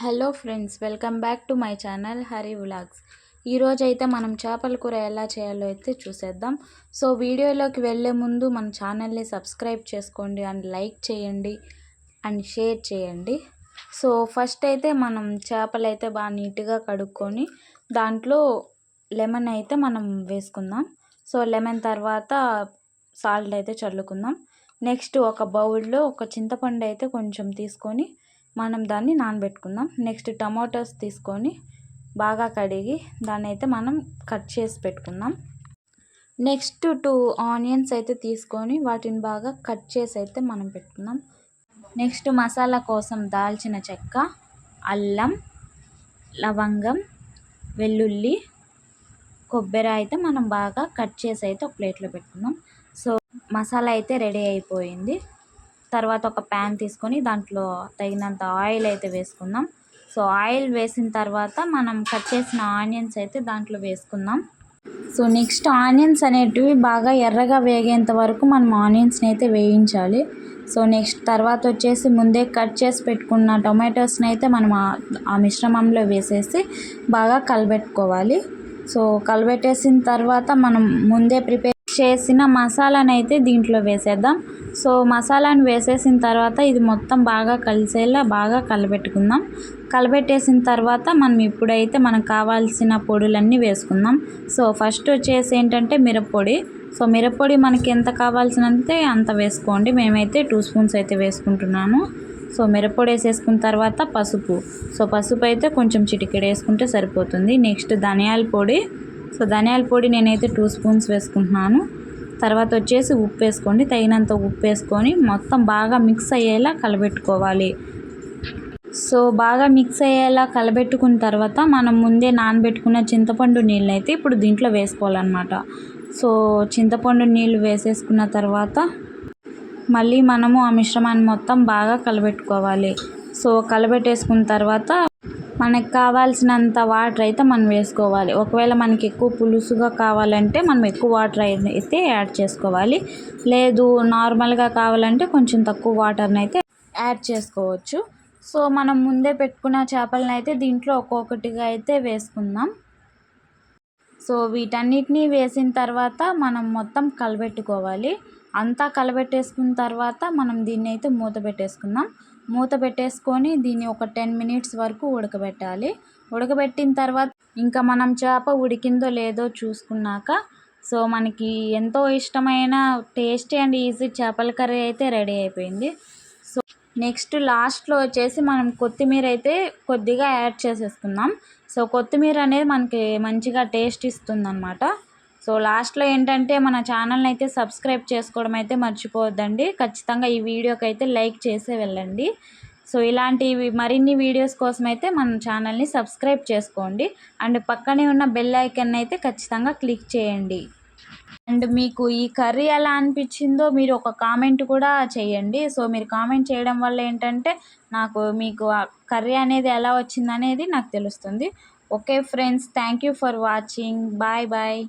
Hello friends welcome back to my channel Hari vlogs. ఈరోజు అయితే మనం చేపల కూర ఎలా చేయాలో అయితే చూసేద్దాం. సో వీడియోలోకి వెళ్ళే ముందు మన ఛానల్ని సబ్స్క్రైబ్ చేసుకోండి అండ్ లైక్ చేయండి అండ్ షేర్ చేయండి. సో ఫస్ట్ అయితే మనం చేపలు అయితే బాగా నీట్గా కడుక్కొని దాంట్లో లెమన్ అయితే మనం వేసుకుందాం. సో లెమన్ తర్వాత సాల్ట్ అయితే చల్లుకుందాం. నెక్స్ట్ ఒక బౌల్లో ఒక చింతపండు అయితే కొంచెం తీసుకొని మనం దాన్ని నానబెట్టుకుందాం. నెక్స్ట్ టమాటోస్ తీసుకొని బాగా కడిగి దాన్ని అయితే మనం కట్ చేసి పెట్టుకుందాం. నెక్స్ట్ టూ ఆనియన్స్ అయితే తీసుకొని వాటిని బాగా కట్ చేసి అయితే మనం పెట్టుకుందాం. నెక్స్ట్ మసాలా కోసం దాల్చిన చెక్క అల్లం లవంగం వెల్లుల్లి కొబ్బరి అయితే మనం బాగా కట్ చేసి అయితే ఒక ప్లేట్లో పెట్టుకుందాం. సో మసాలా అయితే రెడీ అయిపోయింది. తర్వాత ఒక ప్యాన్ తీసుకొని దాంట్లో తగినంత ఆయిల్ అయితే వేసుకుందాం. సో ఆయిల్ వేసిన తర్వాత మనం కట్ చేసిన ఆనియన్స్ అయితే దాంట్లో వేసుకుందాం. సో నెక్స్ట్ ఆనియన్స్ అనేటివి బాగా ఎర్రగా వేగేంత వరకు మనం ఆనియన్స్ని అయితే వేయించాలి. సో నెక్స్ట్ తర్వాత వచ్చేసి ముందే కట్ చేసి పెట్టుకున్న టొమాటోస్ని అయితే మనం ఆ మిశ్రమంలో వేసేసి బాగా కలబెట్టుకోవాలి. సో కలబెట్టేసిన తర్వాత మనం ముందే ప్రిపేర్ చేసిన మసాలాను అయితే దీంట్లో వేసేద్దాం. సో మసాలాను వేసేసిన తర్వాత ఇది మొత్తం బాగా కలిసేలా బాగా కలబెట్టుకుందాం. కలబెట్టేసిన తర్వాత మనం ఇప్పుడైతే మనకు కావాల్సిన పొడులన్నీ వేసుకుందాం. సో ఫస్ట్ వచ్చేసి ఏంటంటే మిరప్పొడి. సో మిరప్పొడి మనకి ఎంత కావాల్సినంతే అంత వేసుకోండి. మేమైతే టూ స్పూన్స్ అయితే వేసుకుంటున్నాను. సో మిరప్పొడి వేసేసుకున్న తర్వాత పసుపు. సో పసుపు అయితే కొంచెం చిటికెడు వేసుకుంటే సరిపోతుంది. నెక్స్ట్ ధనియాల పొడి. సో ధనియాల పొడి నేనైతే టూ స్పూన్స్ వేసుకుంటున్నాను. తర్వాత వచ్చేసి ఉప్పు వేసుకోండి. తగినంత ఉప్పు వేసుకొని మొత్తం బాగా మిక్స్ అయ్యేలా కలబెట్టుకోవాలి. సో బాగా మిక్స్ అయ్యేలా కలబెట్టుకున్న తర్వాత మనం ముందే నానబెట్టుకున్న చింతపండు నీళ్ళు అయితే ఇప్పుడు దీంట్లో వేసుకోవాలన్నమాట. సో చింతపండు నీళ్ళు వేసేసుకున్న తర్వాత మళ్ళీ మనము ఆ మిశ్రమాన్ని మొత్తం బాగా కలబెట్టుకోవాలి. సో కలబెట్టేసుకున్న తర్వాత మనకు కావాల్సినంత వాటర్ అయితే మనం వేసుకోవాలి. ఒకవేళ మనకి ఎక్కువ పులుసుగా కావాలంటే మనం ఎక్కువ వాటర్ అయితే యాడ్ చేసుకోవాలి. లేదు నార్మల్గా కావాలంటే కొంచెం తక్కువ వాటర్ని అయితే యాడ్ చేసుకోవచ్చు. సో మనం ముందే పెట్టుకున్న చేపలను అయితే దీంట్లో ఒక్కొక్కటిగా అయితే వేసుకుందాం. సో వీటన్నిటినీ వేసిన తర్వాత మనం మొత్తం కలబెట్టుకోవాలి. అంతా కలబెట్టేసుకున్న తర్వాత మనం దీన్ని అయితే మూత పెట్టేసుకుందాం. మూత పెట్టేసుకొని దీన్ని ఒక టెన్ మినిట్స్ వరకు ఉడకబెట్టాలి. ఉడకబెట్టిన తర్వాత ఇంకా మనం చేప ఉడికిందో లేదో చూసుకున్నాక సో మనకి ఎంతో ఇష్టమైన టేస్టీ అండ్ ఈజీ చేపల కర్రీ అయితే రెడీ అయిపోయింది. సో నెక్స్ట్ లాస్ట్లో వచ్చేసి మనం కొత్తిమీర అయితే కొద్దిగా యాడ్ చేసేసుకుందాం. సో కొత్తిమీర అనేది మనకి మంచిగా టేస్ట్ ఇస్తుంది అనమాట సో లాస్ట్లో ఏంటంటే మన ఛానల్ని అయితే సబ్స్క్రైబ్ చేసుకోవడం అయితే మర్చిపోవద్దండి. ఖచ్చితంగా ఈ వీడియోకి అయితే లైక్ చేసే వెళ్ళండి. సో ఇలాంటి మరిన్ని వీడియోస్ కోసం అయితే మన ఛానల్ని సబ్స్క్రైబ్ చేసుకోండి. అండ్ పక్కనే ఉన్న బెల్ ఐకన్ అయితే ఖచ్చితంగా క్లిక్ చేయండి. అండ్ మీకు ఈ కర్రీ ఎలా అనిపించిందో మీరు ఒక కామెంట్ కూడా చేయండి. సో మీరు కామెంట్ చేయడం వల్ల ఏంటంటే నాకు మీకు ఆ కర్రీ అనేది ఎలా వచ్చింది అనేది నాకు తెలుస్తుంది. Okay friends thank you for watching. Bye bye.